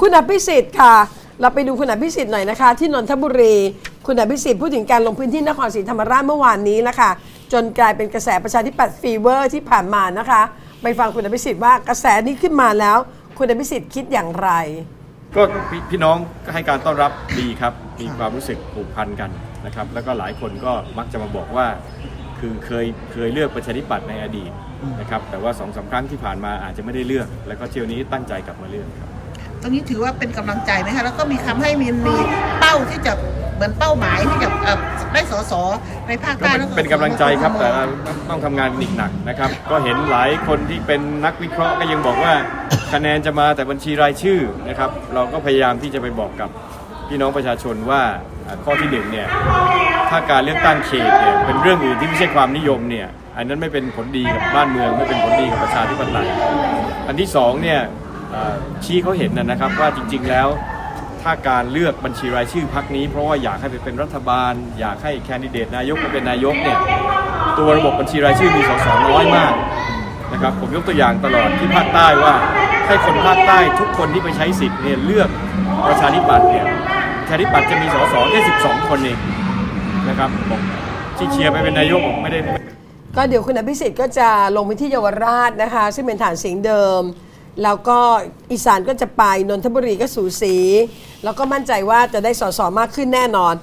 คุณอภิสิทธิ์ค่ะ เราไปดูคุณอภิสิทธิ์หน่อยนะคะ ที่นนทบุรี คุณอภิสิทธิ์พูดถึงการลงพื้นที่นครศรีธรรมราชเมื่อวานนี้นะคะ จนกลายเป็นกระแสประชาธิปัตย์ฟีเวอร์ที่ผ่านมานะคะ ไปฟังคุณอภิสิทธิ์ว่ากระแสนี้ขึ้นมาแล้ว คุณอภิสิทธิ์คิดอย่างไร ก็พี่พี่น้องก็ให้การต้อนรับดีครับ มีความรู้สึกผูกพันกันนะครับ แล้วก็หลายคนก็มักจะมาบอกว่า คือเคยเคยเลือกประชาธิปัตย์ในอดีตนะครับ แต่ว่าสองสาครั้งที่ผ่านมาอาจจะไม่ได้เลือก แล้วก็เที่ยวนี้ตั้งใจกลับมาเลือกครับ รงนี้ถือว่าเป็นกำลังใจไหมคะ แล้วก็มีคำให้มีมีเป้าที่จะเหมือนเป้าหมายที่จะเอ่อได้สสในภาคก็ใต้เป็นแล้วเป็นกำลังใจครับ แต่ต้องทำงานอีกหนักนะครับ ก็เห็นหลายคนที่เป็นนักวิเคราะห์ก็ยังบอกว่าคะแนนจะมาแต่บัญชีรายชื่อนะครับ เราก็พยายามที่จะไปบอกกับพี่น้องประชาชนว่าอ่าข้อที่หนึ่งเนี่ยถ้าการเลือกตั้งเขตเนี่ยเป็นเรื่องอื่นที่ไม่ใช่ความนิยมเนี่ยอันนั้นไม่เป็นผลดีกับบ้านเมืองไม่เป็นผลดีกับประชาธิปไตยอันที่สองเนี่ยเอ่อ ชี้เขาเห็นนะนะครับว่าจริง ๆ แล้ว ถ้าการเลือกบัญชีรายชื่อพักนี้ เพราะว่าอยากให้ไปเป็นรัฐบาล อยากให้แคนดิเดตนายกไปเป็นนายกเนี่ยตัวระบบบัญชีรายชื่อมีสสน้อยมากนะครับผมยกตัวอย่างตลอดที่ภาคใต้ว่าให้คนภาคใต้ทุกคนที่ไปใช้สิทธิ์เนี่ยเลือกประชาธิปัตย์เนี่ยประชาธิปัตย์จะมีสสแค่12 คนเองนะครับผมที่เชียร์ไปเป็นนายกผมไม่ได้ก็เดี๋ยวคุณอภิสิทธิ์ก็จะลงไปที่เยาวราชนะคะ ซึ่งเป็นฐานเสียงเดิม แล้วก็อีสานก็จะไปนนทบุรีก็สูสี แล้วก็มั่นใจว่าจะได้สสมากขึ้นแน่นอน